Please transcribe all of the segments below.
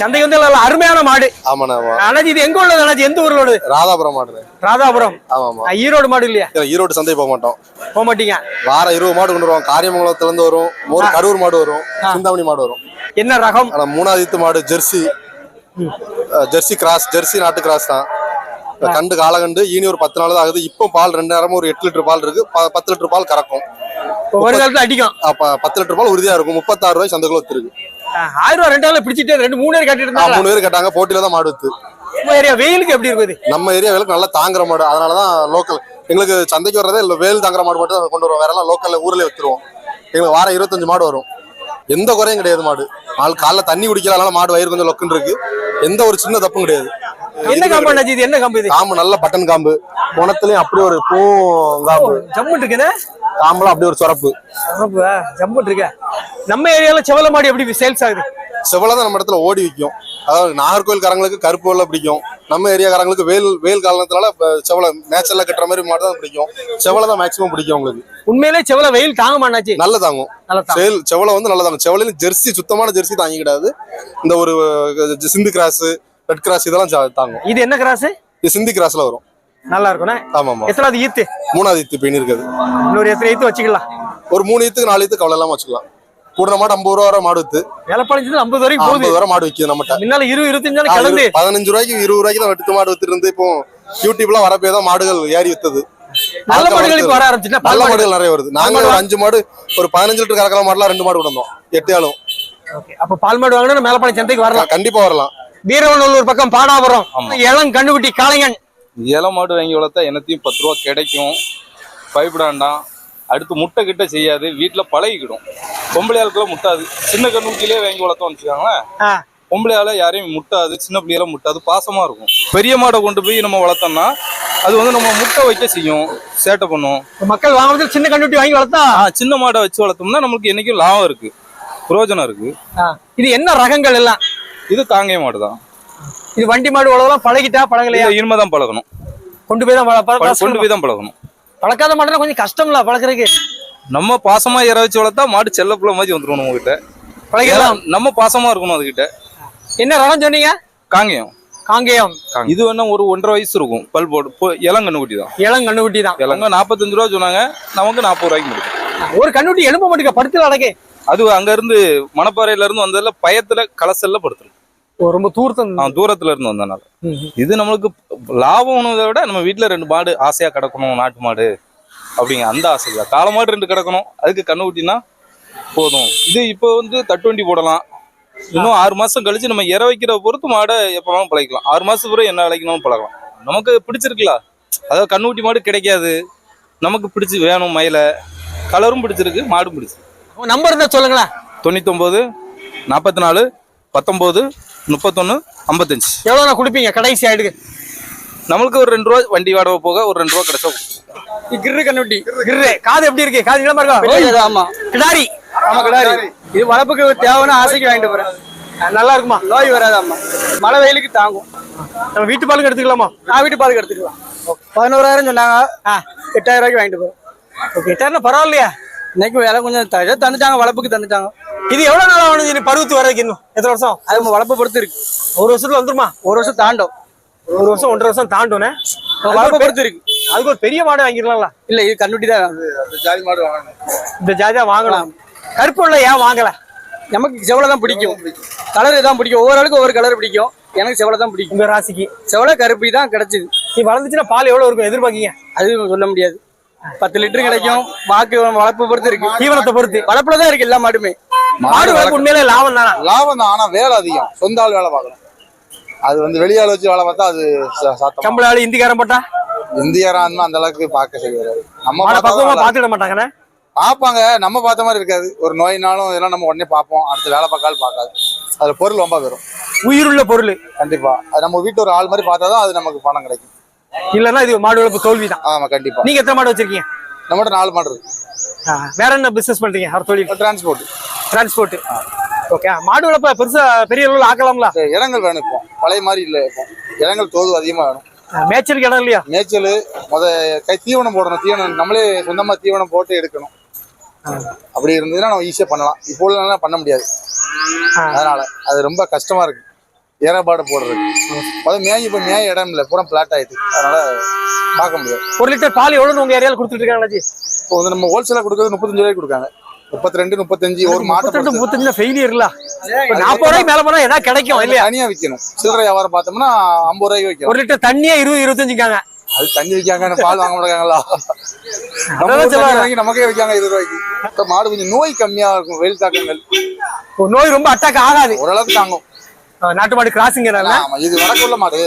சந்தை வந்து நல்ல அருமையான மாடு. ஆமாண்ணா ஆமா. அண்ணாச்சி இது எங்க உள்ளது அண்ணாச்சி? எந்த ஊர்ல உள்ளது? ராதாபுரம் மாடு. ராதாபுரம். ஆமா ஈரோடு மாடு இல்லையா? இல்ல, ஈரோடு சந்தை போக மாட்டோம். போக மாட்டீங்க. வாரம் இருபது மாடு கொண்டு வருவோம். காரியமங்கலத்துல இருந்து வரும். ஒரு கரூர் மாடு வரும். சிந்தாமணி மாடு வரும். என்ன ரகம்? மூணாவது மாடு ஜெர்சி. ஜெர்சி கிராஸ் ஜெர்சி நாட்டு கிராஸ் தான். கண்டு காலகண்டு ஈனி ஒரு பத்து நாள் தான் ஆகுது. இப்போ பால் ரெண்டு நேரமும் ஒரு எட்டு லிட்டர் பால் இருக்கு. பத்து லிட்டர் பால் கறக்கும். ஒரு காலத்துல அடிக்கும். அப்ப பத்து லிட்டர் பால் உறுதியா இருக்கும். முப்பத்தாறு ரூபாய் சந்தைக்குள்ள வித்துருக்கு. ஆ, ஆயிரம் ரூபாய் ரெண்டு நாள் பிடிச்சிட்டு ரெண்டு மூணு பேர் கட்டிட்டு இருந்தாங்க. மூணு பேர் கேட்டாங்க போட்டியில தான் மாடு வித்து. நம்ம ஏரியா வெயிலுக்கு எப்படி இருக்குது? நம்ம ஏரியா வேலுக்கு நல்லா தாங்குற மாடு. அதனாலதான் லோக்கல் எங்களுக்கு சந்தைக்கு வர்றதே இல்ல வேல் தாங்குற மாடு மட்டும் தான் கொண்டு வருவோம். வேற எல்லாம் லோக்கல்ல ஊர்லயே வித்துருவோம். எங்களுக்கு வாரம் இருபத்தஞ்சு மாடு வரும். எந்த குறையும் கிடையாது மாடு. நாள் காலைல தண்ணி குடிக்கல அதனால மாடு வயிறு கொஞ்சம் லொக்குன்னு இருக்கு. எந்த ஒரு சின்ன தப்பும் கிடையாது. என்ன காம்பு இது? என்ன காம்பு இது? காம்பு நல்ல பட்டன் காம்பு. குணத்துலயும் அப்படி ஒரு பூ காம்பு. ஜம்முன் இருக்குண்ணே காம்புல அப்படி ஒரு சுரப்பு. இருக்க நம்ம ஏரியால செவல மாடு எப்படி சேல்ஸ் ஆகுது? செவலை நம்ம இடத்துல ஓடி விற்கும். அதாவது நாகர்கோயில்காரங்களுக்கு கருப்பு வெள்ளை பிடிக்கும். நம்ம ஏரியாக்காரங்களுக்கு வேல் வேல் காரணத்தினால செவலை நேச்சுரலா கட்டுற மாதிரி மாடு தான் பிடிக்கும். செவலை தான் மேக்ஸிமம் பிடிக்கும் உங்களுக்கு உண்மையிலே செவல வெயில் தாங்க மாட்டாச்சு. நல்ல தாங்கும். சேல் செவலை வந்து நல்லா தாங்கும். செவலையில ஜெர்சி சுத்தமான ஜெர்சி தாங்கிக்கிடாது. இந்த ஒரு சிந்து கிராஸ் ரெட் கிராஸ் இதெல்லாம் தாங்கும். இது என்ன கிராஸ்? இது சிந்தி கிராஸ்ல வரும். நல்லா இருக்கும்ண்ணே ஆமா எத்தனாவது ஈத்து? மூணாவது ஈத்து பெயின் இருக்குது இன்னொரு எத்தனை ஈத்து வச்சுக்கலாம்? ஒரு மூணு ஈத்துக்கு நாலு ஈத்துக்கு அவ்வளோ வச்சுக்கலாம். கூடுற மாடு ஐம்பது ரூபா வரை மாடு வித்து. வேலைப்பாளையத்துல ஐம்பது வரைக்கும் ஐம்பது வரை மாடு விற்கிது நம்மகிட்ட. முன்னால இருபது இருபத்தஞ்சு இரு- பதினஞ்சு ரூபாய்க்கு இருபது ரூபாய்க்கு தான் வெட்டு மாடு வித்துட்டு இருந்து இப்போ யூடியூப்ல வரப்பே தான் மாடுகள் ஏறி வித்தது. நல்ல மாடுகள். வர ஆரம்பிச்சுட்டா நல்ல மாடுகள் நிறைய வருது. நாங்க ஒரு அஞ்சு மாடு ஒரு பதினஞ்சு லிட்டர் கறக்கிற மாடுலாம் ரெண்டு மாடு விடணும். எட்டு ஆளும். அப்ப பால் மாடு வாங்கினா மேலப்பாளையம் சந்தைக்கு வரலாம். கண்டிப்பா வரலாம். வீரவநல்லூர் பக்கம் பாடாபுரம் இளம் கண்டுகுட்டி காளைங்கன் இலை மாடு வாங்கி வளர்த்தா என்னத்தையும் பத்து ரூபா கிடைக்கும். பயப்படாண்டாம் அடுத்து முட்டை கிட்ட செய்யாது. வீட்டில் பழகிக்கிடும். பொம்பளை ஆளுக்குள்ள முட்டாது. சின்ன கண்ணுக்கிலே வாங்கி வளர்த்தோம்னு வச்சுக்கோங்களேன். ஆ. பொம்பளை ஆள யாரையும் முட்டாது. சின்ன பிள்ளையெல்லாம் முட்டாது. பாசமா இருக்கும். பெரிய மாடை கொண்டு போய் நம்ம வளர்த்தோம்னா அது வந்து நம்ம முட்டை வைக்க செய்யும். சேட்டை பண்ணும். மக்கள் வாங்குறதுக்கு சின்ன கண்டுகுட்டி வாங்கி வளர்த்தா? சின்ன மாடை வச்சு வளர்த்தோம்னா நமக்கு என்னைக்கும் லாபம் இருக்கு. பிரயோஜனம் இருக்கு. இது என்ன ரகங்கள் எல்லாம்? இது தாங்கிய மாடு தான் இது வண்டி மாடு உழவெல்லாம் பழகிட்டா பழகலையா? இதை இனிமே தான் பழகணும். கொண்டு போய் தான் கொண்டு. போய் தான் பழகணும். பழக்காத மாடுனா கொஞ்சம் கஷ்டம்ல பழக்கிறதுக்கு நம்ம பாசமா இற வச்சு வளர்த்தா மாடு செல்ல புள்ள மாதிரி வந்துடும் நம்ம கிட்ட பழகிடலாம் நம்ம பாசமா இருக்கணும் அதுகிட்ட. என்ன ரகம் சொன்னீங்க? காங்கேயம். காங்கேயம். இது வேணா ஒரு ஒன்றரை வயசு இருக்கும். பல் போடு இப்போ இளங்கண்ணு குட்டி தான். இளம் கண்டுகுட்டி தான். இளங்க நாற்பத்தஞ்சு ரூபா சொன்னாங்க. நமக்கு நாற்பது ரூபாய்க்கு முடியும் ஒரு கண்டுகுட்டி எழும்ப மாட்டேங்க படுத்துல அடக்கே. அது அங்க இருந்து மணப்பாறையில இருந்து வந்ததுல பயத்துல கலசல்ல படுத்துரும் ரொம்ப தூரத்தம் அவன் தூரத்துல இருந்து வந்தனால. இது நம்மளுக்கு லாபம் விட நம்ம வீட்டுல ரெண்டு மாடு ஆசையா கிடக்கணும் நாட்டு மாடு அப்படிங்க அந்த ஆசை தான் மாடு ரெண்டு கிடக்கணும் அதுக்கு கண்ணு குட்டினா போதும். இது இப்போ வந்து தட்டுவண்டி போடலாம். இன்னும் ஆறு மாசம் கழிச்சு நம்ம இற வைக்கிற பொறுத்து மாடை எப்போ வேணாலும் பழகிக்கலாம். ஆறு மாசத்துக்கு பிறகு என்ன அழைக்கணும் பழகலாம். நமக்கு பிடிச்சிருக்குல்ல? அதாவது கண்ணுக்குட்டி மாடு கிடைக்காது. நமக்கு பிடிச்சி வேணும் மயில. கலரும் பிடிச்சிருக்கு மாடும் பிடிச்சிருக்கு. நம்பர் இருந்தா சொல்லுங்களேன். தொண்ணூத்தொம்பது நாற்பத்தி நாலு பத்தொம்போது முப்பத்தொன்று ஐம்பத்தஞ்சு. எவ்வளவு நான் கொடுப்பீங்க? கடைசி ஆயிடுக்கு நம்மளுக்கு ஒரு ரெண்டு ரூபா வண்டி வாடகை போக ஒரு ரெண்டு ரூபா கிடைச்சா கிர்ரு கண்ணுட்டி. கிர்ரு. காது எப்படி இருக்கு? காது இளமா இருக்கா? ஆமா. கிடாரி. ஆமா கிடாரி. இது வளர்ப்புக்கு தேவைன்னா ஆசைக்கு வாங்கிட்டு போறேன். நல்லா இருக்குமா? நோய் வராதாம்மா. மழை வெயிலுக்கு தாங்கும். நம்ம வீட்டு பாலுக்கு எடுத்துக்கலாமா? நான் வீட்டு பாதுக்கு எடுத்துக்கலாம். பதினோராயிரம் சொன்னாங்க. ஆ. எட்டாயிரம் ரூபாய்க்கு வாங்கிட்டு போறோம் ஓகே எட்டாயிரம் பரவாயில்லையா. இன்னைக்கு விலை கொஞ்சம் தந்துட்டாங்க வளர்ப்புக்கு தந்துட்டாங்க. இது எவ்வளவு நாள் ஆகணும் இது பருவத்து வர்றதுக்கு இன்னும்? எத்தனை வருஷம்? அது வளர்ப்பை பொறுத்து இருக்கு ஒரு வருஷத்துல வந்துருமா? ஒரு வருஷம் தாண்டும். ஒரு வருஷம் ஒன்றரை வருஷம் தாண்டுனே வளர்ப்பை பொறுத்து இருக்கு அதுக்கு ஒரு பெரிய மாடு வாங்கிடலாம்ல இல்ல இது கண்ணுட்டி தான். ஜாதி மாடு வாங்கணும். இந்த ஜாதியா வாங்கலாம். கருப்பு உள்ள ஏன் வாங்கல? நமக்கு செவலை தான் பிடிக்கும். கலர் தான் பிடிக்கும். ஒவ்வொரு ஆளுக்கும் ஒவ்வொரு கலர் பிடிக்கும். எனக்கு செவலை தான் பிடிக்கும். உங்க ராசிக்கு. செவலை கருப்பி தான் கிடைச்சது. நீ வளர்ந்துச்சுன்னா பால் எவ்வளவு இருக்கும்? எதிர்பார்க்கீங்க? அது சொல்ல முடியாது. பத்து லிட்டர் கிடைக்கும். வாக்கு வளர்ப்பு பொறுத்து இருக்கு. தீவனத்தை பொறுத்து. வளர்ப்புல தான் இருக்கு எல்லா மாடுமே. மாடு வளர்ப்பு உண்மையிலே லாபம் தானா? லாபம் தான் ஆனா வேலை அதிகம். சொந்த ஆள் வேலை பார்க்கணும். அது வந்து வெளியாள் வச்சு வேலை பார்த்தா அது சாத்தமா. சம்பள ஆளு இந்திக்காரன் போட்டா? இந்தியாரான்னு அந்த அளவுக்கு பார்க்க வராது நம்ம பக்குவமா பாத்துட மாட்டாங்கண்ணே? பார்ப்பாங்க நம்ம பார்த்த மாதிரி இருக்காது. ஒரு நோயினாலும் இதெல்லாம் நம்ம உடனே பார்ப்போம். அடுத்து வேலை பார்க்காலும் பார்க்காது. அதுல பொருள் ரொம்ப வரும் உயிருள்ள பொருள். கண்டிப்பா. அது நம்ம வீட்டு ஒரு ஆள் மாதிரி பார்த்தா தான் அது நமக்கு பணம் கிடைக்கும். இல்லன்னா இது மாடு வளர்ப்பு தோல்வி தான் ஆமா கண்டிப்பா. நீங்க எத்தனை மாடு வச்சிருக்கீங்க? நம்மகிட்ட நாலு மாடு இருக்கு. வேற என்ன பிசினஸ் பண்றீங்க? அவர் தொழில். டிரான்ஸ்போர்ட் டிரான்ஸ்போர்ட் ஓகே மாடு வளர்ப்ப பெருசா பெரிய அளவுல ஆக்கலாம்ல? இடங்கள் வேணும் இப்போ. பழைய மாதிரி இல்லை இப்போ. இடங்கள் தோது அதிகமா வேணும். மேய்ச்சலுக்கு இடம் இல்லையா? மேய்ச்சல் முத கை தீவனம் போடணும். தீவனம் நம்மளே சொந்தமா தீவனம் போட்டு எடுக்கணும். அப்படி இருந்ததுன்னா நம்ம ஈஸியா பண்ணலாம். இப்போ உள்ளதெல்லாம் பண்ண முடியாது. அதனால அது ரொம்ப கஷ்டமா இருக்கு. ஏறப்பாடு போடுறது. அது மேய் இப்போ மேய இடம் இல்லை பூரா பிளாட் ஆயிடுச்சு அதனால பார்க்க முடியாது ஒரு லிட்டர் பால் எவ்வளவு உங்க ஏரியால கொடுத்துட்டு இருக்காங்க அண்ணாச்சி? இப்போ வந்து நம்ம ஹோல்சேலாக கொடுக்குறது முப்பத்தஞ்சு ரூபாய்க்கு கொடுக்காங்க. முப்பத்தி ரெண்டு முப்பத்தஞ்சு ஒரு மாட்டை. முப்பத்தஞ்சு ஃபெயிலியர்ல நாற்பது ரூபாய்க்கு மேல போனா ஏதாவது கிடைக்கும் இல்லையா? தனியா விற்கணும் சில்லறை வியாபாரம் பார்த்தோம்னா ஐம்பது ரூபாய்க்கு வைக்கணும் ஒரு லிட்டர் தண்ணியே இருபது இருபத்தஞ்சுக்காங்க. அது தண்ணி விற்காங்க பால் வாங்க மாட்டாங்களா நமக்கே விற்காங்க இருபது ரூபாய்க்கு. மாடு கொஞ்சம் நோய் கம்மியா இருக்கும் வெயில் தாக்கங்கள். நோய் ரொம்ப அட்டாக் ஆகாது. ஓரளவுக்கு தாங்கும். நாட்டு மாடு கிராசிங்கிறனால ஆமா இது வடக்குள்ள மாடு.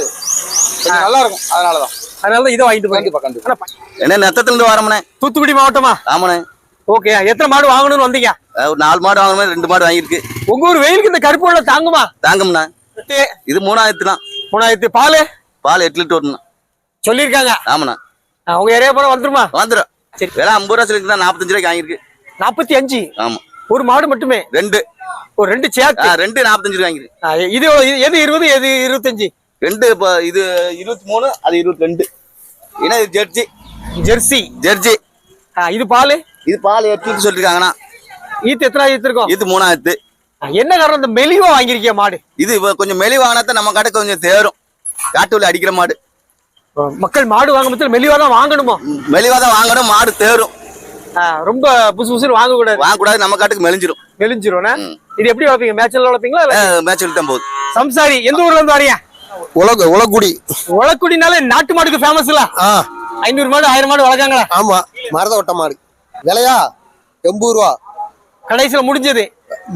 கொஞ்சம் நல்லா இருக்கும் அதனாலதான். அதனால இதை வாங்கிட்டு போய் கண்டிப்பா கண்டிப்பா. என்ன நத்தத்துல இருந்து வரமுனே? தூத்துக்குடி மாவட்டமா? ஆமாண்ணே. ஓகே எத்தனை மாடு வாங்கணும்னு வந்தீங்க? ஒரு நாலு மாடு வாங்கணும் ரெண்டு மாடு வாங்கியிருக்கு. உங்க ஊர் வெயிலுக்கு இந்த கருப்பு உள்ள தாங்குமா? தாங்கம்ண்ணா. இது மூணாயிரத்து தான் மூணாயிரத்து பால்? பால் எட்டு லிட்டர் வரணும் சொல்லியிருக்காங்க. ஆமாண்ணா. உங்க ஏரியா போல வந்துருமா? வந்துடும் சரி. விலை ஐம்பது ரூபா சொல்லி தான் நாற்பத்தஞ்சு ரூபாய்க்கு வாங்கியிருக்கு. நாற்பத்தி அஞ்சு. ஆமா. ஒரு மாடு மட்டுமே? ரெண்டு. ஒரு ரெண்டு சேர்த்து? ரெண்டு நாற்பத்தஞ்சு ரூபாய் இது எது இருபது எது இருபத்தஞ்சு? ரெண்டு இப்போ இது இருபத்தி மூணு அது இருபத்தி ரெண்டு ஏன்னா இது ஜெர்சி. ஜெர்சி. ஜெர்சி. இது பால்? இது பால் எட்டு லிட்டர் சொல்லியிருக்காங்கண்ணா ஈத்து எத்தனை ஈத்து இருக்கும்? இது மூணாயிரத்து. என்ன காரணம்? இந்த மெலிவா வாங்கியிருக்கிய மாடு? இது கொஞ்சம் மெலி வாங்கினா நம்ம கடை கொஞ்சம் தேரும். காட்டு உள்ள அடிக்கிற மாடு. மக்கள் மாடு வாங்க பட்சத்தில் மெலிவா தான் வாங்கணுமோ? மெலிவா தான் வாங்கணும் மாடு தேரும். ரொம்ப புதுசு புதுசு வாங்க கூடாது வாங்கக்கூடாது நம்ம காட்டுக்கு மெலிஞ்சிரும். மெலிஞ்சிரும். இது எப்படி வளர்ப்பீங்க மேட்ச்ல வளர்ப்பீங்களா இல்ல? மேட்ச் தான் போகுது. சம்சாரி எந்த ஊர்ல இருந்து வரீங்க உலக உலகுடி. உலக்குடினாலே நாட்டு மாடுக்கு ஃபேமஸ் இல்ல? ஆ. ஐநூறு மாடு ஆயிரம் மாடு வளர்க்காங்களா? ஆமா மரத ஒட்ட மாடு. விலையா? எண்பது ரூபா. கடைசியில முடிஞ்சது.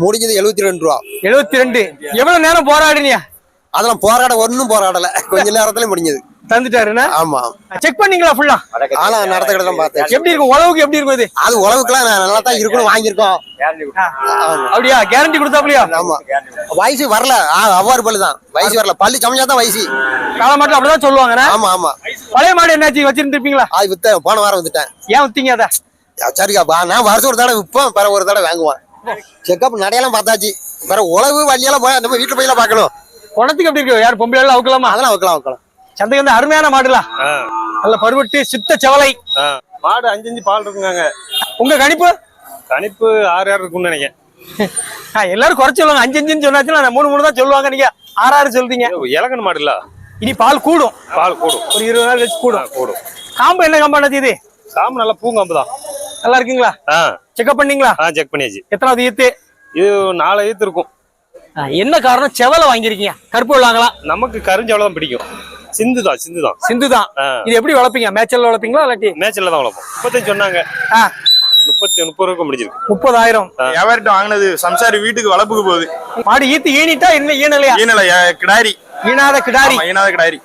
முடிஞ்சது எழுபத்தி ரெண்டு ரூபா. எழுபத்தி ரெண்டு எவ்வளவு நேரம் போராடினியா அதெல்லாம் போராட ஒன்றும் போராடல. கொஞ்ச நேரத்துல முடிஞ்சது. தந்துட்டாருன்னா? ஆமா. செக் பண்ணீங்களா ஃபுல்லா ஆனா நடத்த கடை தான் பார்த்தேன். எப்படி இருக்கும்? உழவுக்கு எப்படி இருக்கும் இது அது உழவுக்குலாம் நல்லா தான் இருக்கணும் வாங்கியிருக்கோம். அப்படியா? கேரண்டி கொடுத்தாப்லையா ஆமா. வயசு வரல. அவ்வாறு பல்லு தான். வயசு வரல. பல்லு சமைச்சா தான் வயசு. கால மாட்டில் அப்படிதான் சொல்லுவாங்க ஆமா ஆமா. பழைய மாடு என்னாச்சு? வச்சிருந்துருப்பீங்களா? அது போன வாரம் வந்துட்டேன் ஏன் வித்தீங்க அத? சரிக்கா. பா நான் வருஷம் ஒரு தடவை விற்பேன் பிற ஒரு தடவை வாங்குவேன். செக்கப் நடையெல்லாம் பார்த்தாச்சு. பிற உழவு வண்டியெல்லாம் போய் நம்ம வீட்டுல போய் பார்க்கணும். குணத்துக்கு எப்படி இருக்கு? யார் பொம்பளை அவுக்கலாமா? அதெல்லாம் வைக்கலாம் வைக்கலாம் சந்தைக்கு வந்து அருமையான மாடுலாம் நல்ல பருவட்டு சித்த செவலை. மாடு அஞ்சு அஞ்சு பால் இருக்குங்க உங்க கணிப்பு? கணிப்பு ஆறு ஆறு இருக்கும்னு நினைக்கிறேன். ஆ, எல்லாரும் குறைச்சு சொல்லுவாங்க அஞ்சு அஞ்சுன்னு சொன்னாச்சுன்னா மூணு மூணு தான் சொல்லுவாங்க நீங்க. ஆறு ஆறு சொல்றீங்க. இலக்கண மாடு இல்ல இனி பால் கூடும். பால் கூடும். ஒரு இருபது நாள் கழிச்சு கூடும். கூடும். காம்பு என்ன காம்பு அண்ணாச்சி இது? சாமி நல்லா பூங்காம்பு தான். நல்லா இருக்குங்களா? செக்அப் பண்ணீங்களா? செக் பண்ணியாச்சு. எத்தனாவது ஈத்து? இது நாலு ஈத்து இருக்கும். என்ன காரணம்? செவலை வாங்கியிருக்கீங்க. கருப்பு உள்ளாங்களாம் நமக்கு கருஞ்சவளை தான் பிடிக்கும். சிந்து தான் சிந்து தான் சிந்து தான். இது எப்படி வளர்ப்பீங்க? மேய்ச்சல் வளர்ப்பீங்களா இல்லாட்டி? மேட்ச்ல தான் வளர்ப்போம். முப்பத்தஞ்சு சொன்னாங்க. முப்பத்தி முப்பது ரூபாய்க்கு முடிஞ்சிருக்கு. முப்பதாயிரம். வியாபாரிட்ட வாங்கினது? சம்சாரி வீட்டுக்கு வளர்ப்புக்கு போகுது. மாடு ஈத்து ஈனிட்டா என்ன ஈனலையா? ஈனல கிடாரி. ஈனாத கிடாரி. ஈனாத கிடாரி.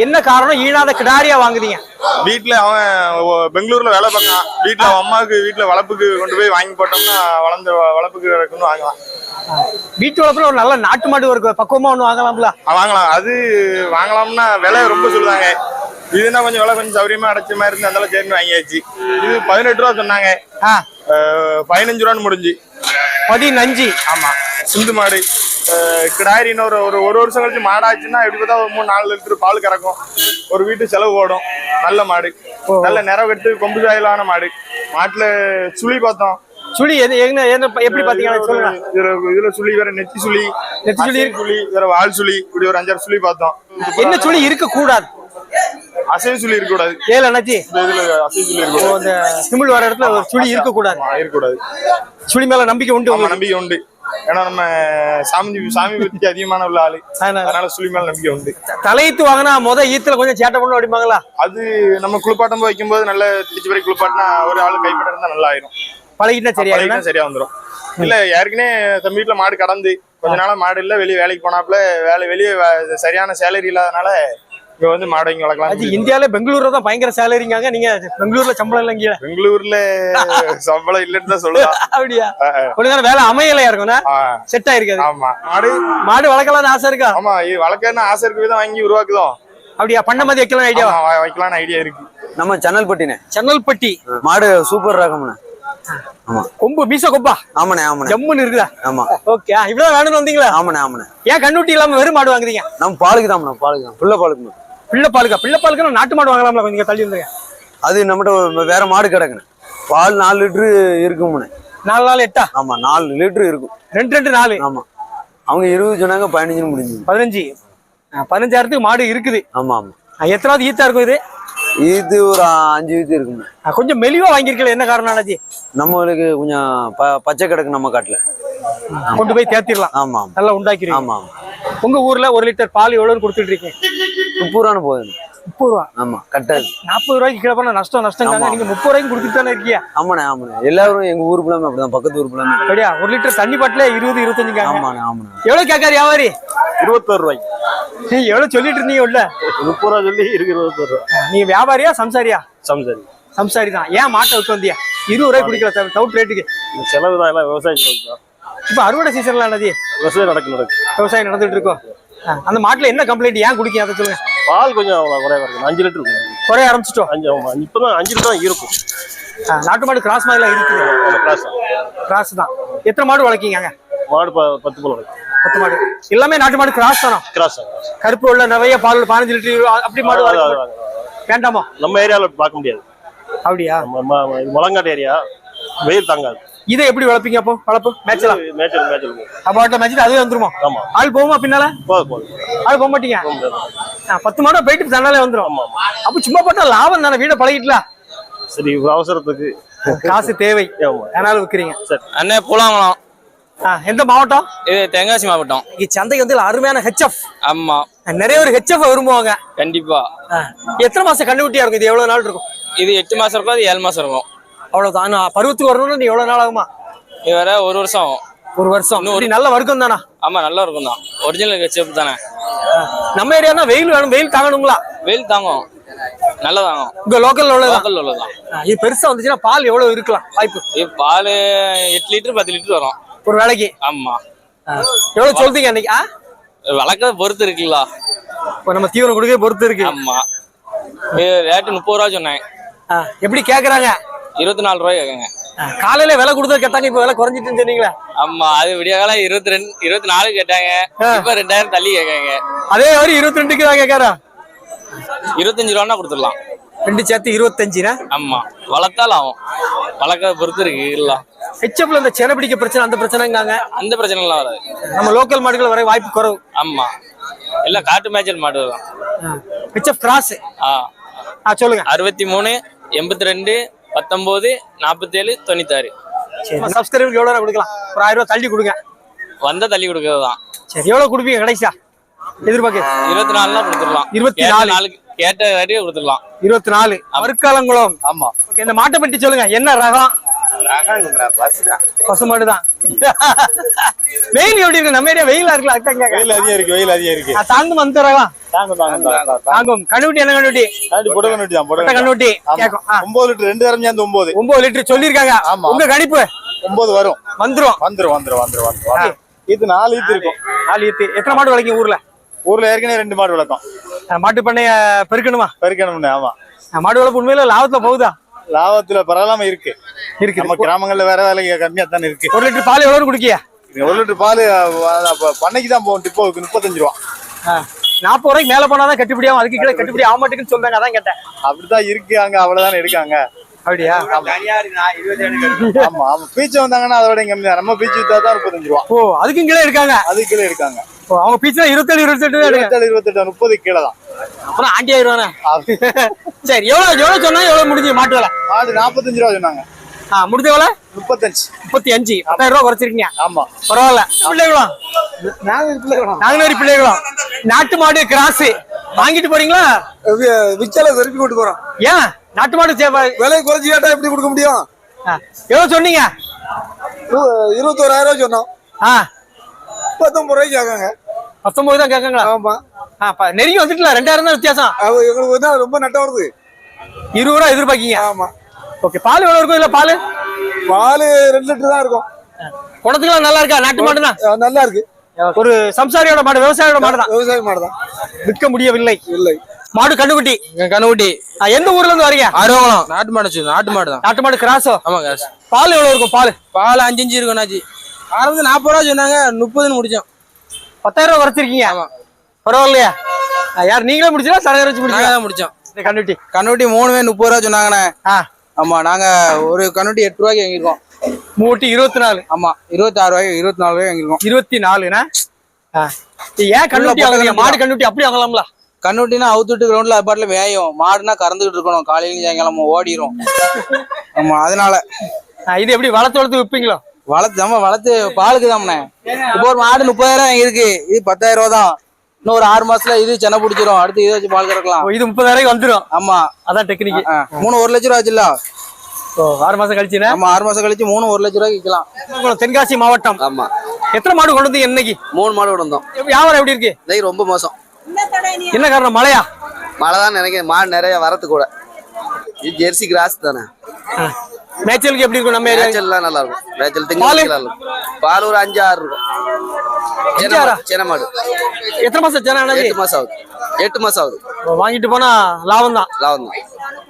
என்ன காரணம்? ஈனாத கிடாரியா வாங்குறீங்க வீட்டுல அவன் பெங்களூர்ல வேலை பார்க்கான் வீட்டுல அவன் அம்மாவுக்கு வீட்டுல வளர்ப்புக்கு கொண்டு போய் வாங்கி போட்டோம்னா வளர்ந்து வளர்ப்புக்கு கொண்டு வாங்கலாம். வீட்டு வளர்ப்புல ஒரு நல்ல நாட்டு மாடு ஒரு பக்குவமா ஒண்ணு வாங்கலாம்ல? வாங்கலாம். அது வாங்கலாம்னா விலை ரொம்ப சொல்லுதாங்க இதுனா கொஞ்சம் விலை கொஞ்சம் சௌரியமா அடைச்ச மாதிரி இருந்து அதெல்லாம் சரின்னு வாங்கியாச்சு. இது பதினெட்டு ரூபா சொன்னாங்க. பதினஞ்சு ரூபான்னு முடிஞ்சு. பதினஞ்சு. ஆமா. சிந்து மாடு. அஹ் கிடாரின்னு ஒரு ஒரு வருஷம் கழிச்சு மாடாச்சுன்னா எப்படி பார்த்தா ஒரு மூணு நாலு லிட்டர் பால் கறக்கும். ஒரு வீட்டு செலவு ஓடும். நல்ல மாடு. நல்ல நிறவெட்டு கொம்பு சாயலான மாடு. மாட்டுல சுழி பார்த்தோம். சுழி எது என்ன எப்படி பாத்தீங்கன்னா இதுல சுழி வேற நெத்தி சுழி. நெத்தி சுழி சுழி வேற வால் சுழி இப்படி ஒரு அஞ்சாறு சுழி பார்த்தோம். என்ன சுழி இருக்க கூடாது அசை சுழி இருக்கக்கூடாது ஏழு அண்ணாச்சி? இந்த இதுல அசை சுழி ஓ, இருக்கக்கூடாது இந்த சிமிழ் வர இடத்துல ஒரு சுழி இருக்க கூடாது இருக்கக்கூடாது. சுழி மேல நம்பிக்கை உண்டு உங்களுக்கு? நம்பிக்கை உண்டு. ஏன்னா நம்ம சாமி சாமி பத்தி அதிகமான உள்ள ஆளு. அதனால. சுழி மேல நம்பிக்கை உண்டு. தலையீத்து வாங்கினா முத ஈத்துல கொஞ்சம் சேட்டை பண்ணணும் அப்படிம்பாங்களா? அது நம்ம குளிப்பாட்டம் போய் வைக்கும்போது நல்ல திருச்சி வரை குளிப்பாட்டினா ஒரு ஆள் கைப்பட இருந்தா நல்லா ஆயிரும் பழகிட்டா சரியா சரியா வந்துரும். இல்ல ஏற்கனவே தம் வீட்டுல மாடு கடந்து கொஞ்ச நாளா மாடு இல்ல வெளியே வேலைக்கு போனாப்புல வேலை வெளியே சரியான சேலரி இல்லாதனால இங்க வந்து மாடு வளர்க்கலாம் இந்தியால பெங்களூர்ல தான் பயங்கர சேலரிங்காங்க. நீங்க பெங்களூர்ல சம்பளம் இல்லைங்க பெங்களூர்ல சம்பளம் இல்லைன்னு தான் சொல்லலாம். அப்படியா. கொஞ்ச வேலை அமையலையா இருக்கும்னா? ஆ, செட் ஆயிருக்காது. ஆமா. மாடு மாடு வளர்க்கலாம்னு ஆசை இருக்கா? ஆமா இது வளர்க்கறதுன்னு ஆசை இருக்கவே தான் வாங்கி உருவாக்குதோம். அப்படியா? பண்ண மாதிரி வைக்கலாம் ஐடியா ஆமா, வ- வைக்கலாம்னு ஐடியா இருக்கு. நம்ம சன்னல்பட்டினே சென்னல்பட்டி மாடு சூப்பர் ரகம்ண்ணே கொம்பு மீச கொம்பா? ஆமாண்ணே ஆமாண்ணே. ஜம்முன்னு இருக்குதா? ஆமா. ஓகே இவ்வளவு வேணும்னு வந்தீங்களா? ஆமாண்ணே ஆமாண்ணே. ஏன் கண்ணுட்டி இல்லாம வெறும் மாடு வாங்குறீங்க? நம்ம பாலுக்கு தான்ண்ணே பாலுக்கு தான். புள்ள பாலுக்கு பிள்ளை பாலுக்கா? பிள்ளை பாலுக்கு நாட்டு மாடு வாங்கலாம்ல கொஞ்சம் தள்ளி இருந்துங்க அது நம்மகிட்ட வேற மாடு கிடக்குண்ணே பால் நாலு லிட்டரு இருக்கும்ண்ணே நாலு நாள் எட்டா? ஆமா நாலு லிட்டரு இருக்கும். ரெண்டு ரெண்டு நாலு? ஆமா. அவங்க இருபது சொன்னாங்க பதினஞ்சுன்னு முடிஞ்சு பதினஞ்சு. பதினஞ்சாயிரத்துக்கு மாடு இருக்குது. ஆமா ஆமா. எத்தனாவது ஈத்தா இருக்கும் இது? இது ஒரு அஞ்சு வீத்து இருக்குண்ணே ஆ, கொஞ்சம் மெலிவா வாங்கியிருக்கல என்ன காரணம் அண்ணாச்சி? நம்மளுக்கு கொஞ்சம் பச்சை கிடக்கு நம்ம காட்டுல. கொண்டு போய் தேத்திடலாம் ஆமா நல்லா உண்டாக்கிறீங்க ஆமா ஆமா. உங்க ஊர்ல ஒரு லிட்டர் பால் எவ்வளவுன்னு கொடுத்துட்டு இருக்கீங்க? முப்பது ரூபான்னு போகுது. முப்பது ரூபா? ஆமா கட்டாது நாற்பது ரூபாய்க்கு கீழே போனா நஷ்டம் நஷ்டம். நீங்க முப்பது ரூபாய்க்கு கொடுத்துட்டு தானே இருக்கீங்க? ஆமாண்ணே ஆமாண்ணே. எல்லாரும் எங்க ஊர் பிள்ளைமே அப்படிதான் பக்கத்து ஊர் பிள்ளைமே சரியா ஒரு லிட்டர் தண்ணி பாட்டில இருபது இருபத்தஞ்சுக்காங்க. ஆமாண்ணே ஆமாண்ணே. எவ்வளவு கேட்காரு வியாபாரி? இருபத்தோரு ரூபாய்க்கு. நீ எவ்வளவு சொல்லிட்டு இருந்தீங்க உள்ள? முப்பது ரூபா சொல்லி இருக்கு இருபத்தோரு ரூபா. நீ வியாபாரியா சம்சாரியா? சம்சாரி. சம்சாரி தான். ஏன் மாட்டை விட்டு வந்தியா? இருபது ரூபாய் குடிக்கல டவுட் ரேட்டுக்கு இந்த செலவு தான் எல்லாம் விவசாய செலவு தான் இப்ப அறுவடை சீசன்ல என்னது? விவசாயம் நடக்கு நடக்கு விவசாயம் நடந்துட்டு இருக்கோம். அந்த மாட்டுல என்ன கம்ப்ளைண்ட் ஏன் குடிக்க அதை சொல்லுங்க. பால் கொஞ்சம் குறைவா இருக்கு. அஞ்சு லிட்டர் இருக்கும். குறைய ஆரம்பிச்சிட்டோம். அஞ்சு ஆமா. இப்பதான் அஞ்சு லிட்டர் தான் இருக்கும். நாட்டு மாடு கிராஸ் மாதிரிலாம் இருக்குது கிளாஸ் கிராஸ் தான். எத்தனை மாடு வளர்க்கீங்க மாடு பத்து போல இருக்கு பத்து மாடு. எல்லாமே நாட்டு மாடு கிராஸ் தானா? கிராஸ் கருப்பு உள்ள நிறைய பால் பதினஞ்சு லிட்டர் அப்படி மாடு வேண்டாமா? நம்ம ஏரியால பார்க்க முடியாது. அப்படியா? முழங்காட்டு ஏரியா. வெயில் தாங்காது. இதை எப்படி வளர்ப்பீங்க அப்போ? வளர்ப்பு? மேட்சலாம் மேய்ச்சல் மேய்ச்சல் அப்போ ஆட்டோ மேட்சிட்டு அதுவே வந்துருமா? ஆமா. ஆள் போகுமா பின்னால? ஆள் போக மாட்டீங்க? பத்து மாடம் போயிட்டு தன்னாலே வந்துரும். ஆமா ஆமா. அப்போ சும்மா பார்த்தா லாபம் தானே? வீட பழகிட்டலாம் சரி ஒரு அவசரத்துக்கு. காசு தேவை. அதனால விற்கிறீங்க அண்ணே பூலாங்குளம். ஆ, எந்த மாவட்டம்? இது தென்காசி மாவட்டம். இங்க சந்தைக்கு வந்து அருமையான ஹெச்எஃப் ஆமா. நிறைய ஒரு ஹெச்எஃப் விரும்புவாங்க. கண்டிப்பா. எத்தனை மாசம் கண்டுகுட்டியா இருக்கும்? இது எவ்வளவு நாள் இருக்கும்? இது எட்டு மாசம் இருக்கும் அது ஏழு மாசம் இருக்கும். அவ்வளவுதான். பருவத்துக்கு வரணும்னு நீ எவ்வளவு நாள் ஆகுமா? இது வர ஒரு வருஷம் ஆகும். ஒரு வருஷம். நல்ல வர்க்கம் தானா? ஆமா நல்லா இருக்கும் தான். ஒரிஜினல் செப் தானே. நம்ம ஏரியானா வெயில் வேணும். வெயில் தாங்கணுங்களா? வெயில் தாங்கும். நல்லா தாங்கும். உங்க லோக்கல்ல உள்ளதா? லோக்கல் உள்ளதான் இது பெருசா வந்துச்சுன்னா பால் எவ்வளவு இருக்கலாம்? வாய்ப்பு. பால் எட்டு லிட்டர் பத்து லிட்டர் வரும். ஒரு வேலைக்கு ஆமா. எவ்வளவு சொல்றீங்க அன்னைக்கு? வளர்க்கறத பொறுத்து இருக்குல்ல. இப்போ நம்ம தீவனம் கொடுக்க பொறுத்து இருக்கு. ஆமா. ரேட்டு முப்பது ரூபா சொன்னேன். எப்படி கேக்குறாங்க? இருபத்தி நாலு ரூபாய் கேட்குங்க. காலையில விலை கொடுத்தது கேட்டாங்க இப்ப விலை குறைஞ்சிட்டுன்னு சொன்னீங்களே? ஆமா அது விடிய காலம் இருபத்தி ரெண்டு இருபத்தி நாலு கேட்டாங்க. இப்ப ரெண்டாயிரம் தள்ளி கேட்காங்க அதே மாதிரி இருபத்தி ரெண்டுக்கு தான் கேட்கறா? இருபத்தஞ்சு ரூபான்னா கொடுத்துடலாம். ரெண்டு சேர்த்து இருபத்தஞ்சுனா? ஆமா வளர்த்தாலும் ஆகும். வளர்க்கறத பொறுத்து இருக்கு இல்ல ஹெச்எப்ல இந்த சென பிடிக்க பிரச்சனை அந்த பிரச்சனைங்காங்க அந்த பிரச்சனை எல்லாம் வராது. நம்ம லோக்கல் மாடுகள் வர வாய்ப்பு குறவு. ஆமா. எல்லாம் காட்டு மேய்ச்சல் மாடு தான். ஹெச்எஃப் கிராஸ் ஆ சொல்லுங்க. அறுபத்தி மூணு எண்பத்தி ரெண்டு பத்தொன்பது நாற்பத்தேழு தொண்ணூத்தாறு. சப்ஸ்கிரைபருக்கு எவ்வளவு நேரம் கொடுக்கலாம்? ஒரு ஆயிரம் ரூபாய் தள்ளி கொடுங்க. வந்தா தள்ளி கொடுக்கறது தான் சரி எவ்வளவு கொடுப்பீங்க கடைசியா? எதிர்பார்க்க? இருபத்தி நாலுலாம் கொடுத்துடலாம். இருபத்தி நாலு. நாளுக்கு கேட்ட வரையும் கொடுத்துடலாம். இருபத்தி நாலு. மறுக்காலங்குளம் ஆமா. ஓகே இந்த மாட்டை பற்றி சொல்லுங்க. என்ன ரகம்? பசு மாடு தான். வெயில் எப்படி இருக்கு? நம்ம ஏரியா வெயிலா இருக்குல்ல அதுதான் கேட்க வெயில் அதிகம் இருக்கு வெயில் அதிகம் இருக்கு. தாங்கும் அந்த ரகம் தாங்க தாங்க தாங்கும் கண்ணுட்டி என்ன கண்ணுட்டி தாண்டி புடவை கட்டி தான் புடவை கண்ணுட்டி ஆ, ஒன்பது லிட்டர் ரெண்டு தரம் சேர்ந்து ஒன்பது. ஒன்பது லிட்டர் சொல்லிருக்காங்க ஆமா. உங்க கணிப்பு. ஒன்பது வரும். வந்துரும். வந்துரும் வந்துரும் வந்துரும் வந்துரும். இது நாலு ஈத்து இருக்கும். நாலு ஈத்து. எத்தனை மாடு வளர்க்கீங்க ஊர்ல? ஊர்ல ஏற்கனவே ரெண்டு மாடு வளர்த்தோம். ஆ, மாட்டு பண்ணைய பெருக்கணுமா? பெருக்கணும்னு ஆமா. மாடு வளர்ப்பு உண்மையில லாபத்துல போகுதா? லாபத்துல பரவாயில்லாம இருக்கு. இருக்கு. நம்ம கிராமங்கள்ல வேற வேலை கம்மியா தானே இருக்கு. ஒரு லிட்டர் பால் எவ்வளவு குடிக்கிய? ஒரு லிட்டர் பால் பண்ணைக்கு தான் போகும் டிப்போவுக்கு முப்பத்தஞ்சு ரூபா. நாற்பது ரூபாய்க்கு மேல போனாதான் கட்டுப்படி ஆகும். அதுக்கு கீழே கட்டுப்படி ஆக மாட்டேங்குன்னு சொல்றாங்க அதான் கேட்டேன். அப்படிதான் இருக்கு. அங்க அவ்வளவுதானே இருக்காங்க அப்படியா? ஆமா ஆமா. பீச்சு வந்தாங்கன்னா அதோட கம்மி தான் நம்ம பீச்சு வித்தா தான் முப்பத்தஞ்சு ரூபா. ஓ அதுக்கும் கீழே இருக்காங்க அது கீழே இருக்காங்க அவங்க பீச்சுல இருபத்தேழு இருபத்தெட்டு இருபத்தேழு இருபத்தெட்டு முப்பது கீழே தான். அப்புறம் ஆண்டி ஆயிடுவானே சரி எவ்வளவு எவ்வளவு சொன்னா எவ்வளவு முடிஞ்சு மாட்டு வேலை? மாடு நாற்பத்தஞ்சு ரூபா சொன்னாங்க. ஆ முடிஞ்ச வேலை? முப்பத்தஞ்சு. முப்பத்தி அஞ்சு. பத்தாயிரம் ரூபாய் குறைச்சிருக்கீங்க. ஆமா. பரவாயில்ல. பிள்ளைகளும் நாங்குநேரி பிள்ளைகளும் நாட்டு மாடு கிராஸ் வாங்கிட்டு போறீங்களா? விச்சால திருப்பி கூட்டு போறோம். ஏன்? நாட்டு மாடு சேவை விலை குறைச்சி கேட்டா எப்படி கொடுக்க முடியும்? ஆ, எவ்வளவு சொன்னீங்க? இருபத்தோராயிரம் ரூபாய் சொன்னோம். ஆ. பத்தொன்பது ரூபாய்க்கு கேட்காங்க. பத்தொன்பது தான் கேட்காங்களா? ஆமா. நெருங்கி வந்துட்டுல ரெண்டாயிரம் தான் வித்தியாசம். எங்களுக்கு வந்து ரொம்ப நட்டம் வருது. இருபது ரூபா எதிர்பார்க்கீங்க? ஆமா. ஓகே பால் எவ்வளவு இருக்கும் இல்ல பால்? பால் ரெண்டு லிட்டர் தான் இருக்கும். குணத்துக்குலாம் நல்லா இருக்கா? நாட்டு மாடு தான் நல்லா இருக்கு. ஒரு சம்சாரியோட மாடு விவசாயியோட மாடு தான் விவசாய மாடு தான் விற்க முடியவில்லை. இல்லை. மாடு கண்ணுக்குட்டி? கண்ணுக்குட்டி. எந்த ஊர்ல இருந்து வரீங்க? அறுவலம் நாட்டு மாடு வச்சு நாட்டு மாடு தான் நாட்டு மாடு கிராஸோ? ஆமா காசு பால் எவ்வளவு இருக்கும் பால்? பால் அஞ்சு அஞ்சு இருக்கும் நாச்சு ஆரம்பத்து நாற்பது ரூபா சொன்னாங்க முப்பதுன்னு முடிச்சோம். பத்தாயிரம் ரூபாய் குறைச்சிருக்கீங்க. பரவாயில்லையா. யார் நீங்களே முடிச்சா தலைவர் வச்சு முடிச்சா முடிச்சோம். இந்த கண்ணுட்டி. கண்ணுட்டி மூணுமே முப்பது ரூபா சொன்னாங்கண்ணே. ஆமா நாங்க ஒரு கண்ணுட்டி எட்டு ரூபாய்க்கு வாங்கியிருக்கோம். மூட்டி இருபத்தி நாலு ஆமா இருபத்தி ஆறு ரூபாய்க்கு இருபத்தி நாலு ரூபாய்க்கு வாங்கியிருக்கோம். இருபத்தி. இது ஏன் கண்ணுட்டி வாங்குறீங்க மாடு கண்ணுட்டி அப்படி வாங்கலாம்ல கண்ணுட்டினா அவுத்துட்டு கிரவுண்ட்ல அது பாட்டுல மேயும். மாடுனா கறந்துகிட்டு இருக்கணும். காலையில சாயங்காலம் ஓடிரும். ஆமா அதனால. இது எப்படி வளர்த்து வளர்த்து விற்பீங்களோ வளர்த்து நம்ம வளர்த்து பாலுக்கு தானே இப்போ ஒரு மாடு முப்பதாயிரம் இருக்கு இது பத்தாயிரம் ரூபா தான் இன்னும் ஒரு ஆறு மாசத்துல இது சென்னை பிடிச்சிரும். அடுத்து இதை வச்சு பால் கறக்கலாம். இது முப்பதாயிரம் வந்துரும். ஆமா. அதான் டெக்னிக் மூணு ஒரு லட்ச ரூபா ஆச்சுல்ல? ஓ ஆறு மாசம் கழிச்சுனா ஆமா ஆறு மாசம் கழிச்சு மூணு ஒரு லட்ச ரூபாய்க்கு விற்கலாம். தென்காசி மாவட்டம். ஆமா. எத்தனை மாடு கொண்டு வந்து என்னைக்கு மூணு மாடு விழுந்தோம் வியாபாரம் எப்படி இருக்கு? இன்னைக்கு ரொம்ப மோசம். என்ன காரணம் மழையா? மழை தான் நினைக்கிறேன். மாடு நிறைய வரது கூட. இது ஜெர்சி கிராஸ் தானே. மேய்ச்சலுக்கு எப்படி இருக்கும் நம்ம ஏரியா? மேய்ச்சல்லாம் நல்லா இருக்கும் மேய்ச்சல் பாலு? திங்க இருக்கும் பால் ஒரு அஞ்சு ஆறு இருக்கும். ஆறா? மாடு, எத்தனை மாசம் சேனல் எட்டு மாசம் ஆகுது. எட்டு மாசம் ஆகுது. வாங்கிட்டு போனா லாபம் தான். லாபம் தான்.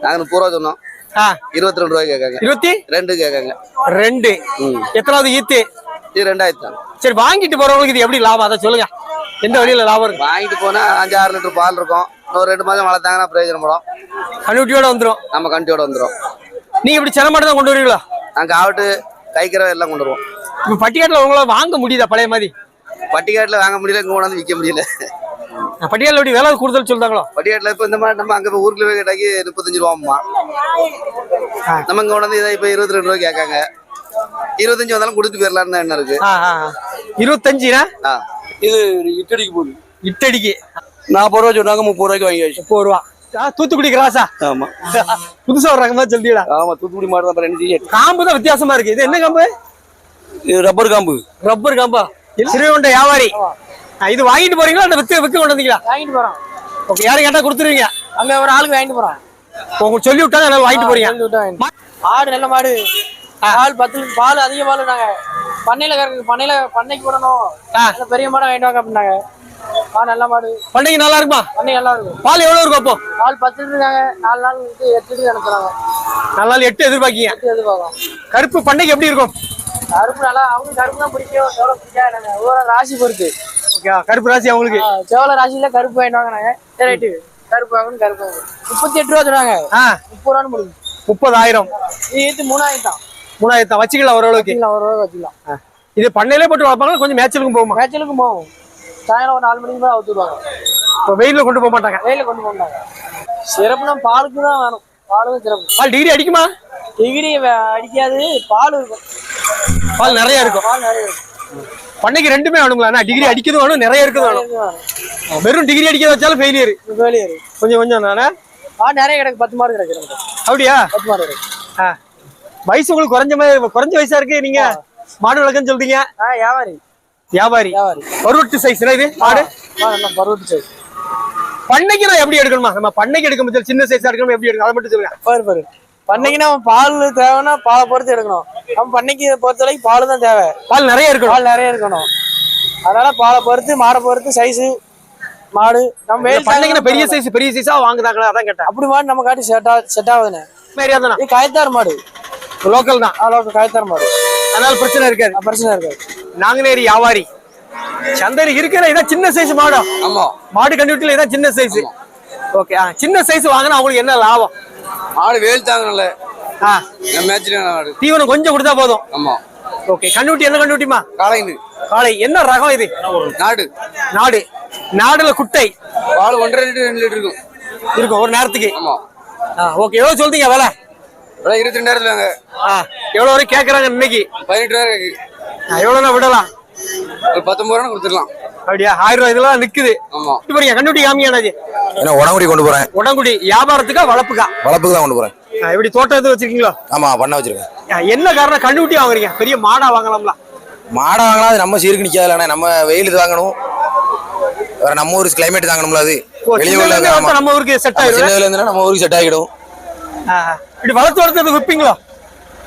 நாங்க முப்பது ரூபா சொன்னோம். ஆ, இருபத்தி ரெண்டு ரூபாய் கேட்காங்க. இருபத்தி? ரெண்டு கேட்காங்க. ரெண்டு. எத்தனாவது ஈத்து? இது ரெண்டாயிரத்து சரி வாங்கிட்டு போறவங்களுக்கு இது எப்படி லாபம்? அதை சொல்லுங்க. எந்த வழியில லாபம் இருக்கு? வாங்கிட்டு போனா அஞ்சு ஆறு லிட்டர் பால் இருக்கும். இன்னொரு ரெண்டு மாதம் வளர்த்தாங்கன்னா பிரயோஜனப்படும். கண்ணுட்டியோட வந்துரும். நம்ம கண்டியோட வந்துடும் நீங்க இப்படி சென மாடு தான் கொண்டு வருவீங்களா? நாங்கள் ஆவட்டு கைக்கிற எல்லாம் கொண்டு வருவோம். இப்ப பட்டிக்காட்டுல உங்களால வாங்க முடியுதா பழைய மாதிரி? பட்டிக்காட்டில் வாங்க முடியல இங்கே கொண்டாந்து விற்க முடியல. பட்டிக்காட்டுல எப்படி விலை கூடுதல் சொல்றாங்களோ? பட்டிக்காட்டில் இப்போ இந்த மாதிரி நம்ம அங்கே ஊருக்குள்ள போய் கேட்டாக்கி முப்பத்தஞ்சு ரூபாம்மா. நம்ம இங்கே கொண்டாந்து இதை இப்போ இருபத்தி ரெண்டு ரூபாய் கேட்காங்க. இருபத்தஞ்சு வந்தாலும் கொடுத்து போயிடலான்னு தான் என்ன இருக்கு. இருபத்தஞ்சுனா? ஆ. இது இட்டடிக்கு போகுது. இட்டடிக்கு. நாற்பது ரூபா சொன்னாங்க முப்பது ரூபாய்க்கு வாங்கியாச்சு முப்பது ரூபா. தூத்துக்குடி கிராஸா ஆமா. புதுசா ஒரு ரகமா சொல்லிடா ஆமா தூத்துக்குடி மாடு தான் ரெண்டு காம்பு தான் வித்தியாசமா இருக்கு. இது என்ன காம்பு? இது ரப்பர் காம்பு. ரப்பர் காம்பா? சிறுவண்ட வியாபாரி. இது வாங்கிட்டு போறீங்களா? இல்ல வித்து வித்து கொண்டு வந்தீங்களா? வாங்கிட்டு போறோம். ஓகே யாரும் கேட்டா கொடுத்துருவீங்க. அங்க ஒரு ஆளுக்கு வாங்கிட்டு போறோம். உங்களுக்கு சொல்லி விட்டாங்க அதனால வாங்கிட்டு போறீங்க. மாடு நல்ல மாடு. பால் பத்து பால் அதிக பால் நாங்க. பண்ணையில கறக்கு பண்ணையில பண்ணைக்கு. நல்ல பெரிய மாடை வாங்கிட்டு வாங்க அப்படின்னாங்க. நல்ல மாடு. பண்டிகை நல்லா இருக்குமா? பண்ணை நல்லா இருக்கும். பால் எவ்வளவு இருக்கும் அப்போ? பால் பத்து இருக்காங்க நாலு நாள் எட்டு லிட்டர் அனுப்புறாங்க நல்ல நாள் எட்டு எதிர்பார்க்கீங்க. எட்டு எதிர்பார்க்கும் கருப்பு பண்டிகை எப்படி இருக்கும்? கருப்பு நல்லா அவங்க கருப்பு தான் பிடிக்கும். செவலை பிடிக்காது ஒவ்வொரு ராசி பொறுத்து. ஓகே கருப்பு ராசி அவங்களுக்கு? செவலை ராசியில கருப்பு வாங்கிட்டு வாங்க நாங்க சரி ரைட்டு. கருப்பு வாங்கணும் கருப்பு வாங்கணும் முப்பத்தி எட்டு ரூபா சொல்றாங்க ஆ. முப்பது ரூபான்னு முடியும் முப்பதாயிரம். இது மூணாயிரம் தான் வச்சுக்கலாம் ஓரளவுக்கு. வச்சுக்கலாம் ஒரு ரூபா வச்சுக்கலாம். இது பண்ணையிலே போட்டு வளர்ப்பாங்க கொஞ்சம் மேய்ச்சலுக்கும் போகுமா? மேட்சலுக்கு போகும். சாயங்காலம் ஒரு நாலு மணிக்கு மேலே அவுத்துடுவாங்க இப்போ வெயில்ல கொண்டு போக மாட்டாங்க? வெயில கொண்டு போனாங்க சிறப்புனா பாலுக்கு தான் வேணும். பாலுக்கு சிறப்பு. பால் டிகிரி அடிக்குமா? டிகிரி அடிக்காது பால் இருக்கும். பால் நிறைய இருக்கும். பால் நிறைய இருக்கும். பண்ணைக்கு ரெண்டுமே வேணுங்களா? டிகிரி அடிக்கிறது வேணும் நிறைய இருக்குது. வேணும் வெறும் டிகிரி அடிக்கிறத வச்சாலும் ஃபெயிலியர் இருக்கு கொஞ்சம் கொஞ்சம் நானே பால் நிறைய கிடக்கு பத்து மாடு கிடக்கு. அப்படியா? பத்து மாடு கிடக்கு. ஆ. வயசு உங்களுக்கு குறைஞ்ச மாதிரி குறைஞ்ச வயசா இருக்கு நீங்க? மாடு வளர்க்கன்னு சொல்றீங்க. ஆ வியாபாரி. வியாபாரி. பருவட்டு சைஸ் இது? மாடு ஆ நல்லா பருவத்து சைஸ் பண்ணைக்கு நான் எப்படி எடுக்கணுமா? நம்ம பண்ணைக்கு எடுக்க முடியாது சின்ன சைஸா எடுக்கணும்? எப்படி எடுக்கணும்? அதை மட்டும் சொல்லுங்க. பாரு பாரு. பண்ணைக்கு நம்ம பால் தேவைன்னா பாலை பொறுத்து எடுக்கணும். நம்ம பண்ணைக்கு பொறுத்த வரைக்கும் பால் தான் தேவை. பால் நிறைய இருக்கணும். பால் நிறைய இருக்கணும். அதனால பாலை பொறுத்து மாடை பொறுத்து சைஸு மாடு. நம்ம வெயில் பண்ணைக்கு time ல பெரிய சைஸ் பெரிய சைஸா வாங்குதாங்களா? அதான் கேட்டேன். அப்படி மாடு நம்ம காட்டி செட் ஆ செட் ஆகுதுண்ணே. இது காயத்தார் மாடு. லோக்கல் தான். அளவுக்கு காயத்தார் மாடு. அதனால பிரச்சனை இருக்காது. பிரச்சனை இருக்காது. நாங்குநேரி வியாபாரி சந்தையில் இருக்கிற இதான் சின்ன சைஸ் மாடம் ஆமா. மாடு கண்டுபிடிக்கல இதான் சின்ன சைஸ் ஓகே சின்ன சைஸ் வாங்கினா அவங்களுக்கு என்ன லாபம்? ஆடு வேல் தாங்கல தீவனம் கொஞ்சம் கொடுத்தா போதும். ஆமா. ஓகே கண்டுபிடி என்ன கண்டுபிடிமா காளைந்து காளை. என்ன ரகம் இது? நாடு. நாடு. நாடுல குட்டை. பால் ஒன்றரை லிட்டர் ரெண்டு லிட்டர் இருக்கும். இருக்கும் ஒரு நேரத்துக்கு. ஆமா. ஓகே எவ்வளவு சொல்றீங்க விலை? இருபத்தி ரெண்டாயிரத்துல வாங்க. எவ்வளவு வரை கேக்குறாங்க இன்னைக்கு? பதினெட்டு ரூபாய் எவ்வளவுனா விடலாம். ஒரு பத்தொன்பது ரூபா கொடுத்துடலாம். அப்படியா? ஆயிரம் ரூபாய் இதெல்லாம் நிக்குது. ஆமா. இப்ப பாருங்க கண்டுபிடி காமியானாஜி ஏன்னா உடம்புடி கொண்டு போறேன். உடங்குடி வியாபாரத்துக்கா வளர்ப்புக்கா? வளர்ப்புக்கு தான் கொண்டு போறேன். ஆ, எப்படி தோட்டம் எதுவும் வச்சிருக்கீங்களோ? ஆமா பண்ண வச்சிருக்கேன். என்ன காரணம்? கண்டுபிடி வாங்குறீங்க. பெரிய மாடா வாங்கலாம்ல மாடை வாங்கினா அது நம்ம சீருக்கு நிக்காதுல நம்ம வெயில் இது வாங்கணும் வேற நம்ம ஊர் கிளைமேட் தாங்கணும்ல அது. ஓ, வெளியே சின்னதுல உள்ள இருந்தே வளர்த்தா நம்ம ஊருக்கு செட் ஆயிடும் நம்ம ஊருக்கு செட் ஆகிடும். இப்படி வளர்த்து வளர்த்து விற்பீங்களோ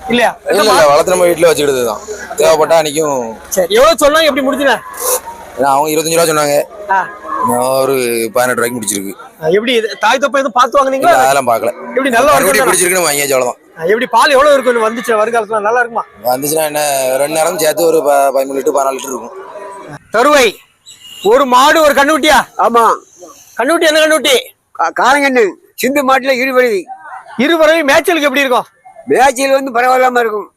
இல்லையா? இல்ல இல்ல வளர்த்து நம்ம வீட்டுல வச்சுக்கிட்டது தான் தேவைப்பட்டா அன்னைக்கும் சரி எவ்வளவு சொன்னாங்க எப்படி முடிச்சுங்க ஏன்னா அவங்க இருபத்தஞ்சு ரூபா சொன்னாங்க. ஒரு பதினெட்டு ரூபாய்க்கு முடிச்சிருக்கு. எப்படி தாய் தொப்பை எதுவும் பார்த்து இல்ல வாங்குனீங்களா அதெல்லாம் பார்க்கல. எப்படி நல்லா இருக்கும் பிடிச்சிருக்குன்னு வாங்கியாச்சு அவ்வளவுதான். எப்படி பால் எவ்வளவு இருக்கும் வந்துச்சு வருகாலத்துல நல்லா இருக்குமா? வந்துச்சுன்னா என்ன ரெண்டு நேரம் சேர்த்து ஒரு ப- பதிமூணு லிட்டர் பதினாலு லிட்டர் இருக்கும். தருவை ஒரு மாடு ஒரு கண்ணுக்குட்டியா? ஆமா. கண்ணுக்குட்டி என்ன கண்ணுக்குட்டி? காலங்கண்ணு சிந்து மாட்டுல இருபடி இருவரை மேய்ச்சலுக்கு எப்படி இருக்கும்? மேய்ச்சல் வந்து பரவாயில்லாம இருக்கும்.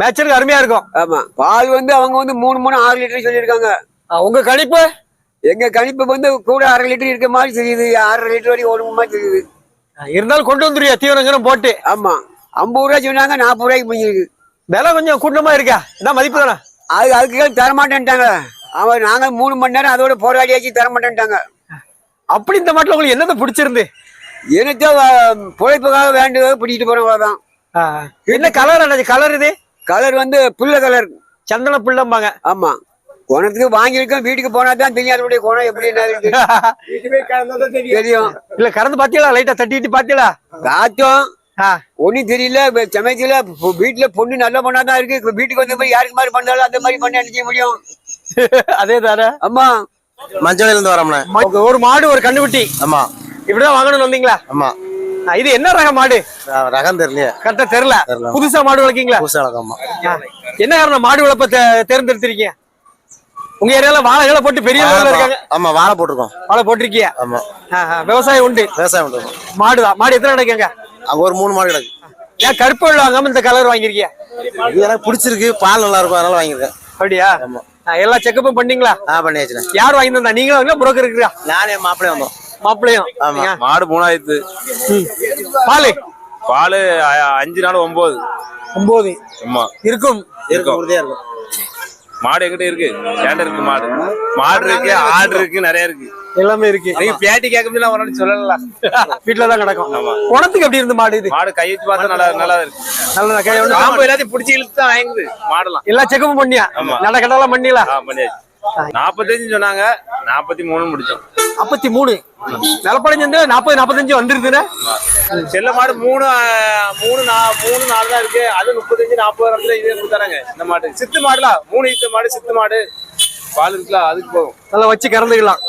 மேய்ச்சலுக்கு அருமையா இருக்கும். ஆமா. பால் வந்து அவங்க வந்து மூணு மூணு ஆறு லிட்டர் சொல்லியிருக்காங்க. உங்க கணிப்பு? எங்க கணிப்பு வந்து கூட அரை லிட்டர் இருக்க மாதிரி தெரியுது. அரை லிட்டர் வரைக்கும் ஓடுற மாதிரி தெரியுது. இருந்தாலும் கொண்டு வந்துருவியா? தீவனங்களும் போட்டு. ஆமா. ஐம்பது ரூபா சொன்னாங்க நாற்பது ரூபாய்க்கு முடிஞ்சிருக்கு விலை கொஞ்சம் கூட்டமா இருக்கா? என்ன மதிப்பு தானே அது அதுக்கு கீழே தர மாட்டேன்ட்டாங்க அவன் நாங்க மூணு மணி நேரம் அதோட போராடியாச்சு தர மாட்டேன்ட்டாங்க அப்படி இந்த மாட்டுல உங்களுக்கு என்னதை பிடிச்சிருந்து? எனக்கு பிழைப்புக்காக வேண்டியதாக பிடிக்கிட்டு போறவங்க தான் என்ன கலர் அண்ணாச்சி கலர் இது? கலர் வந்து புல்ல கலர் சந்தன புள்ளம்பாங்க. ஆமா. குணத்துக்கு வாங்கியிருக்கோம் வீட்டுக்கு போனா தான் தெரியும் அதனுடைய குணம் எப்படி என்ன இருக்கு. தெரியும். இல்ல கறந்து பாத்தீங்களா? லைட்டா தட்டிட்டு பாத்தீங்களா? காத்தும். ஒண்ணும் தெரியல சமயத்துல வீட்டுல பொண்ணு நல்ல பொண்ணா தான் இருக்கு வீட்டுக்கு வந்து போய் யாருக்கு மாதிரி பண்ணாலும் அந்த மாதிரி பண்ண செய்ய முடியும்? அதே தானே ஆமா. மஞ்சள் இருந்து வரோம்ண்ணே. ம- ஒரு மாடு ஒரு கண்ணுக்குட்டி. ஆமா. இப்படிதான் வாங்கணும்னு வந்தீங்களா? ஆமா. இது என்ன ரக மாடு? ரகம் தெரியலையே. கரெக்டா தெரியல. தெரியல. புதுசா மாடு வளர்க்கீங்களா? புதுசா ஆ. என்ன காரணம்? மாடு வளர்ப்ப தேர்ந்தெடுத்திருக்கீங்க? உங்க ஏரியால வாழைகளை போட்டு பெரிய இருக்காங்க. ஆமா வாழை போட்டிருக்கோம். வாழை போட்டிருக்கீங்க? ஆமா. விவசாயம் உண்டு. விவசாயம் பண்றோம் மாடு தான். மாடு எத்தனை கிடைக்குங்க? அங்க ஒரு மூணு மாடு கிடக்கு. ஏன் கருப்பு வாங்காம இந்த கலர் வாங்கிருக்கீங்க இது எனக்கு பிடிச்சிருக்கு. பால் நல்லா இருக்கும் அதனால வாங்கியிருக்கேன். அப்படியா? ஆ, எல்லா செக்கப்பும் பண்ணீங்களா? ஆ பண்ணியாச்சுண்ணே. யார் வாங்கி தந்தா நீங்களும் புரோக்கர் இருக்கிறா? நானே மாப்பிள்ளை வந்தோம். மாப்பிள்ளையும். ஆமா. மாடு மூணாயிரத்து. பாலு? பால் அஞ்சு நாள் ஒன்பது ஒன்பது ஆமா இருக்கும். இருக்கும். உறுதியா இருக்கும். மாடு எங்கிட்ட இருக்கு. ஏண்ட இருக்கு மாடு. மாடு இருக்கு ஆடு இருக்கு. நிறைய இருக்கு. எல்லாமே இருக்கு. நீங்க பேட்டி கேட்க முடியல ஒரு நாள் சொல்லலாம் வீட்டுல தான் கிடக்கும். குணத்துக்கு எப்படி இருந்து மாடு இது? மாடு கை வச்சு பார்த்தா நல்லா நல்லா இருக்கு. நல்ல கை காம்பு எல்லாத்தையும் பிடிச்சி இழுத்து தான் வாங்குது மாடெல்லாம். எல்லா செக்கப்பும் பண்ணியா. நட கடலாம் ஆ பண்ணியாச்சு. நாற்பத்தஞ்சு சொன்னாங்க நாற்பத்தி மூணு முடிச்சோம். நாற்பத்தி மூணு. நிலப்படைஞ்சு நாற்பது நாற்பத்தஞ்சு வந்துருதுன்னு செல்ல மாடு மூணு மூணு நா- மூணு நாலு தான் இருக்கு. அது முப்பத்தஞ்சு நாற்பது இடத்துல இதே கொடுத்தாங்க இந்த மாடு. சித்து மாடுலாம் மூணு ஈத்த மாடு சித்து மாடு. பால் இருக்குல்ல அதுக்கு போகும். நல்லா வச்சு கறந்துக்கலாம்.